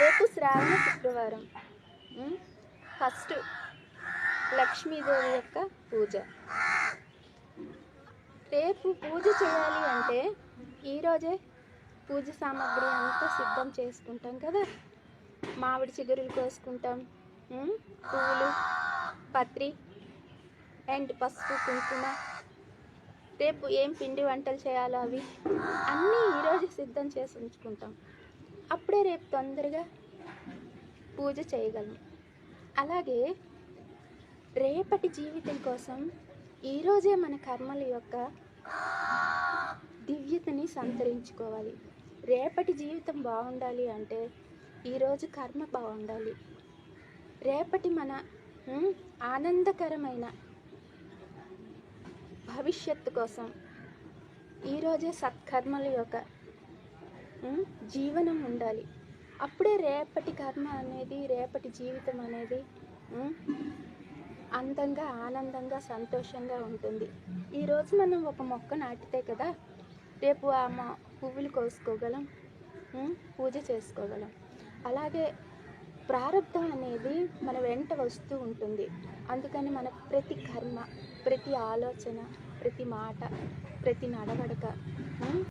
రేపు శ్రావణ శుక్రవారం. ఫస్ట్ లక్ష్మీదేవి యొక్క పూజ. రేపు పూజ చేయాలి అంటే ఈరోజే పూజ సామాగ్రి అంతా సిద్ధం చేసుకుంటాం కదా. మామిడి చిగురులు కోసుకుంటాం. పువ్వులు పత్రి అండ్ పసుపు కుంకుమ. రేపు ఏం పిండి వంటలు చేయాలో అవి అన్నీ ఈరోజు సిద్ధం చేసి ఉంచుకుంటాం. అప్పుడే రేపు తొందరగా పూజ చేయగలం. అలాగే రేపటి జీవితం కోసం ఈరోజే మన కర్మల యొక్క దివ్యతని సంతరించుకోవాలి. రేపటి జీవితం బాగుండాలి అంటే ఈరోజు కర్మ బాగుండాలి. రేపటి మన ఆనందకరమైన భవిష్యత్తు కోసం ఈరోజే సత్కర్మల యొక్క జీవనం ఉండాలి. అప్పుడే రేపటి కర్మ అనేది రేపటి జీవితం అనేది అందంగా ఆనందంగా సంతోషంగా ఉంటుంది. ఈరోజు మనం ఒక మొక్క నాటితే కదా రేపు ఆ మా పువ్వులు కోసుకోగలం పూజ చేసుకోగలం. అలాగే ప్రారంధం అనేది మన వెంట వస్తూ ఉంటుంది. అందుకని మన ప్రతి కర్మ ప్రతి ఆలోచన ప్రతి మాట ప్రతి నడవడక